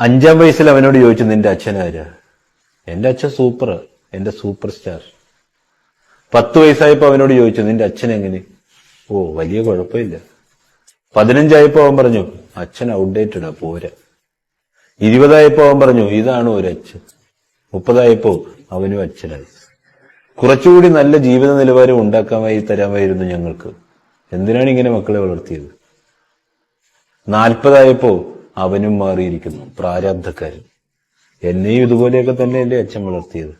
അഞ്ചാം വയസ്സിൽ അവനോട് ചോദിച്ചു നിന്റെ അച്ഛനാര് എന്റെ അച്ഛൻ സൂപ്പർ എന്റെ സൂപ്പർ സ്റ്റാർ. പത്ത് വയസ്സായപ്പോൾ അവനോട് ചോദിച്ചു നിന്റെ അച്ഛൻ എങ്ങനെ? ഓ വലിയ കുഴപ്പമില്ല. പതിനഞ്ചായപ്പോ അവൻ പറഞ്ഞു അച്ഛൻ ഔട്ട്ഡേറ്റഡാ പോരാ. ഇരുപതായപ്പോ അവൻ പറഞ്ഞു ഇതാണ് ഒരു അച്ഛൻ മുപ്പതായപ്പോ അവനും അച്ഛനായി. കുറച്ചുകൂടി നല്ല ജീവിത നിലവാരം ഉണ്ടാക്കാമായി തരാമായിരുന്നു ഞങ്ങൾക്ക്. എന്തിനാണ് ഇങ്ങനെ മക്കളെ വളർത്തിയത്? നാൽപ്പതായപ്പോ അവനും മാറിയിരിക്കുന്നു. പ്രാരാബ്ധക്കാരൻ എന്നെയും ഇതുപോലെയൊക്കെ തന്നെ എന്റെ അച്ഛൻ വളർത്തിയത്.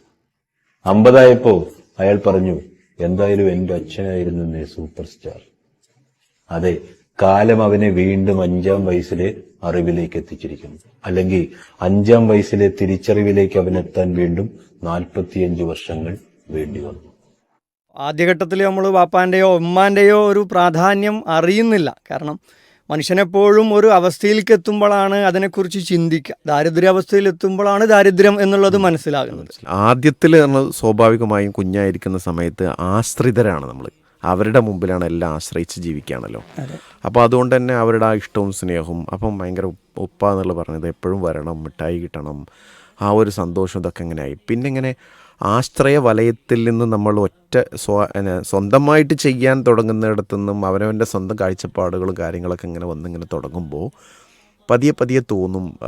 അമ്പതായപ്പോ അയാൾ പറഞ്ഞു എന്തായാലും എന്റെ അച്ഛനായിരുന്നു എന്നെ സൂപ്പർ സ്റ്റാർ അതെ കാലം അവനെ വീണ്ടും അഞ്ചാം വയസ്സിലെ അറിവിലേക്ക് എത്തിച്ചിരിക്കുന്നു. അല്ലെങ്കിൽ അഞ്ചാം വയസ്സിലെ തിരിച്ചറിവിലേക്ക് അവനെത്താൻ വീണ്ടും നാൽപ്പത്തിയഞ്ച് വർഷങ്ങൾ വേണ്ടി വന്നു. ആദ്യഘട്ടത്തിൽ നമ്മൾ വാപ്പാന്റെയോ ഉമ്മാന്റെയോ ഒരു പ്രാധാന്യം അറിയുന്നില്ല. കാരണം മനുഷ്യനെപ്പോഴും ഒരു അവസ്ഥയിലേക്ക് എത്തുമ്പോഴാണ് അതിനെക്കുറിച്ച് ചിന്തിക്കുക. ദാരിദ്ര്യാവസ്ഥയിൽ എത്തുമ്പോഴാണ് ദാരിദ്ര്യം എന്നുള്ളത് മനസ്സിലാകുന്നത്. ആദ്യത്തിൽ സ്വാഭാവികമായും കുഞ്ഞായിരിക്കുന്ന സമയത്ത് ആശ്രിതരാണ് നമ്മൾ അവരുടെ മുമ്പിലാണ് എല്ലാം ആശ്രയിച്ച് ജീവിക്കുകയാണല്ലോ. അപ്പോൾ അതുകൊണ്ട് തന്നെ അവരുടെ ആ ഇഷ്ടവും സ്നേഹവും അപ്പം ഭയങ്കര ഉപ്പ- ഉപ്പ എന്നുള്ള പറഞ്ഞത് എപ്പോഴും വരണം മിഠായി കിട്ടണം ആ ഒരു സന്തോഷം ഇതൊക്കെ എങ്ങനെയായി പിന്നെ ഇങ്ങനെ ആശ്രയ വലയത്തിൽ നിന്ന് നമ്മൾ ഒറ്റ സ്വ സ്വന്തമായിട്ട് ചെയ്യാൻ തുടങ്ങുന്നിടത്തു നിന്നും അവനവന്റെ സ്വന്തം കാഴ്ചപ്പാടുകളും കാര്യങ്ങളൊക്കെ ഇങ്ങനെ വന്നിങ്ങനെ തുടങ്ങുമ്പോൾ പതിയെ പതിയെ തോന്നും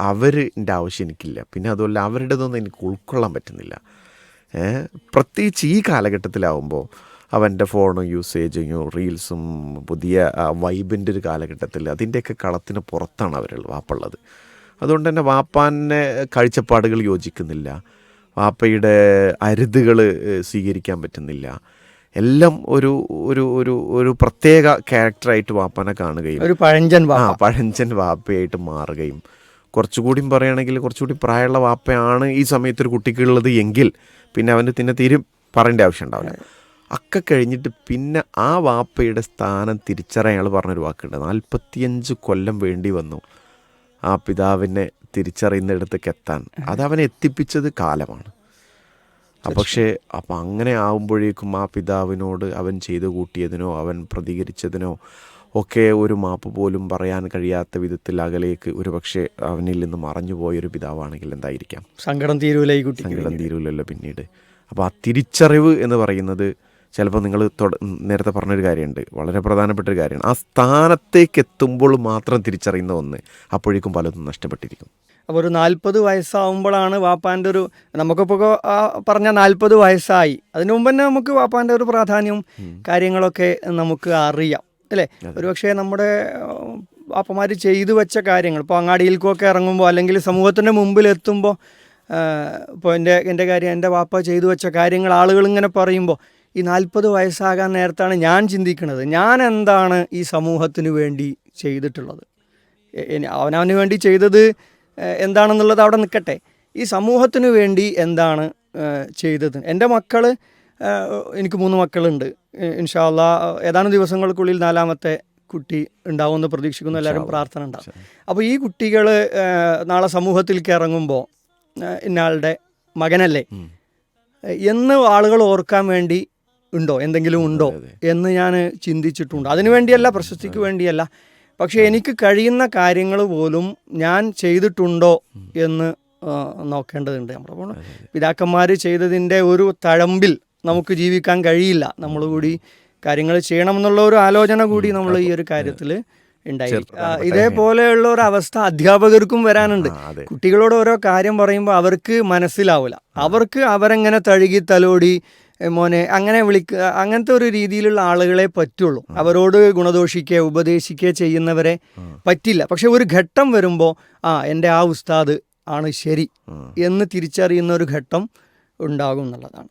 അവരിന്റെ ആവശ്യം എനിക്കില്ല. പിന്നെ അതുപോലെ അവരുടേതൊന്നും എനിക്ക് ഉൾക്കൊള്ളാൻ പറ്റുന്നില്ല. പ്രത്യേകിച്ച് ഈ കാലഘട്ടത്തിലാവുമ്പോൾ അവന്റെ ഫോണും യൂസേജിങ്ങും റീൽസും പുതിയ വൈബിന്റെ ഒരു കാലഘട്ടത്തിൽ അതിന്റെയൊക്കെ കളത്തിന് പുറത്താണ് അവർ വാപ്പുള്ളത്. അതുകൊണ്ട് തന്നെ വാപ്പാന്റെ കാഴ്ചപ്പാടുകൾ യോജിക്കുന്നില്ല. വാപ്പയുടെ അരുതുകൾ സ്വീകരിക്കാൻ പറ്റുന്നില്ല. എല്ലാം ഒരു ഒരു ഒരു ഒരു പ്രത്യേക ക്യാരക്ടറായിട്ട് വാപ്പനെ കാണുകയും ഒരു പഴഞ്ചൻ ആ പഴഞ്ചൻ വാപ്പയായിട്ട് മാറുകയും. കുറച്ചുകൂടി പറയുകയാണെങ്കിൽ കുറച്ചുകൂടി പ്രായമുള്ള വാപ്പയാണ് ഈ സമയത്ത് ഒരു കുട്ടിക്കുള്ളത് എങ്കിൽ പിന്നെ അവന്റെ പിന്നെ തീരും പറയേണ്ട ആവശ്യം ഉണ്ടാവില്ല ഒക്കെ കഴിഞ്ഞിട്ട് പിന്നെ ആ വാപ്പയുടെ സ്ഥാനം തിരിച്ചറിയാൻ അയാൾ പറഞ്ഞൊരു വാക്കുണ്ട്. നാൽപ്പത്തിയഞ്ച് കൊല്ലം വേണ്ടി വന്നു ആ പിതാവിനെ തിരിച്ചറിയുന്നിടത്തേക്ക് എത്താൻ. അത് അവനെ എത്തിപ്പിച്ചത് കാലമാണ്. പക്ഷേ അപ്പം അങ്ങനെ ആവുമ്പോഴേക്കും ആ പിതാവിനോട് അവൻ ചെയ്തു കൂട്ടിയതിനോ അവൻ പ്രതികരിച്ചതിനോ ഒക്കെ ഒരു മാപ്പ് പോലും പറയാൻ കഴിയാത്ത വിധത്തിൽ അകലേക്ക് ഒരു പക്ഷേ അവനിൽ നിന്ന് മറഞ്ഞു പോയൊരു പിതാവാണെങ്കിൽ എന്തായിരിക്കാം? സങ്കടം തീരൂല ഈ സങ്കടം തീരുമല്ലോ പിന്നീട്. അപ്പോൾ ആ തിരിച്ചറിവ് എന്ന് പറയുന്നത് ചിലപ്പോൾ നിങ്ങൾ നേരത്തെ പറഞ്ഞൊരു കാര്യമുണ്ട് വളരെ പ്രധാനപ്പെട്ട ഒരു കാര്യമാണ് ആ സ്ഥാനത്തേക്ക് എത്തുമ്പോൾ മാത്രം തിരിച്ചറിയുന്ന ഒന്ന് അപ്പോഴേക്കും പലതും നഷ്ടപ്പെട്ടിരിക്കും. അപ്പോൾ ഒരു നാൽപ്പത് വയസ്സാവുമ്പോഴാണ് വാപ്പാന്റെ ഒരു നമുക്കിപ്പോൾ പറഞ്ഞ നാൽപ്പത് വയസ്സായി. അതിനു മുമ്പ് തന്നെ നമുക്ക് വാപ്പാന്റെ ഒരു പ്രാധാന്യവും കാര്യങ്ങളൊക്കെ നമുക്ക് അറിയാം. അല്ലേ? ഒരുപക്ഷെ നമ്മുടെ വാപ്പമാർ ചെയ്തു വെച്ച കാര്യങ്ങൾ ഇപ്പോൾ അങ്ങാടിയിൽക്കൊക്കെ ഇറങ്ങുമ്പോൾ അല്ലെങ്കിൽ സമൂഹത്തിന്റെ മുമ്പിൽ എത്തുമ്പോൾ ഇപ്പോൾ എന്റെ എന്റെ കാര്യം എന്റെ വാപ്പ ചെയ്തു വെച്ച കാര്യങ്ങൾ ആളുകൾ ഇങ്ങനെ പറയുമ്പോൾ ഈ നാൽപ്പത് വയസ്സാകാൻ നേരത്താണ് ഞാൻ ചിന്തിക്കുന്നത് ഞാൻ എന്താണ് ഈ സമൂഹത്തിന് വേണ്ടി ചെയ്തിട്ടുള്ളത്? അവനവന് വേണ്ടി ചെയ്തത് എന്താണെന്നുള്ളത് അവിടെ നിൽക്കട്ടെ. ഈ സമൂഹത്തിന് വേണ്ടി എന്താണ് ചെയ്തത്? എന്റെ മക്കൾ എനിക്ക് മൂന്ന് മക്കളുണ്ട്. ഇൻഷാല്ല ഏതാനും ദിവസങ്ങൾക്കുള്ളിൽ നാലാമത്തെ കുട്ടി ഉണ്ടാവുമെന്ന് പ്രതീക്ഷിക്കുന്നു. എല്ലാവരും പ്രാർത്ഥന ഉണ്ടാവും. അപ്പോൾ ഈ കുട്ടികൾ നാളെ സമൂഹത്തിലേക്ക് ഇറങ്ങുമ്പോൾ ഇന്നയാളുടെ മകനല്ലേ? എന്ന് ആളുകൾ ഓർക്കാൻ വേണ്ടി ഉണ്ടോ? എന്തെങ്കിലും ഉണ്ടോ? എന്ന് ഞാൻ ചിന്തിച്ചിട്ടുണ്ട്. അതിനു വേണ്ടിയല്ല പ്രശസ്തിക്ക് വേണ്ടിയല്ല. പക്ഷേ എനിക്ക് കഴിയുന്ന കാര്യങ്ങൾ പോലും ഞാൻ ചെയ്തിട്ടുണ്ടോ എന്ന് നോക്കേണ്ടതുണ്ട് നമ്മുടെ പിതാക്കന്മാർ ചെയ്തതിന്റെ ഒരു തഴമ്പിൽ നമുക്ക് ജീവിക്കാൻ കഴിയില്ല. നമ്മൾ കൂടി കാര്യങ്ങൾ ചെയ്യണമെന്നുള്ള ഒരു ആലോചന കൂടി നമ്മൾ ഈ ഒരു കാര്യത്തിൽ ഉണ്ടായി. ഇതേപോലെയുള്ള ഒരു അവസ്ഥ അധ്യാപകർക്കും വരാനുണ്ട്. കുട്ടികളോട് ഓരോ കാര്യം പറയുമ്പോൾ അവർക്ക് മനസ്സിലാവില്ല. അവർക്ക് അവരെങ്ങനെ തഴുകി തലോടി "എ, മോനെ അങ്ങനെ വിളിക്കുക അങ്ങനത്തെ ഒരു രീതിയിലുള്ള ആളുകളെ പറ്റുള്ളൂ. അവരോട് ഗുണദോഷിക്കുക ഉപദേശിക്കുക ചെയ്യുന്നവരെ പറ്റില്ല. പക്ഷെ ഒരു ഘട്ടം വരുമ്പോൾ ആ എന്റെ ആ ഉസ്താദ് ആണ് ശരി എന്ന് തിരിച്ചറിയുന്ന ഒരു ഘട്ടം ഉണ്ടാകും എന്നുള്ളതാണ്.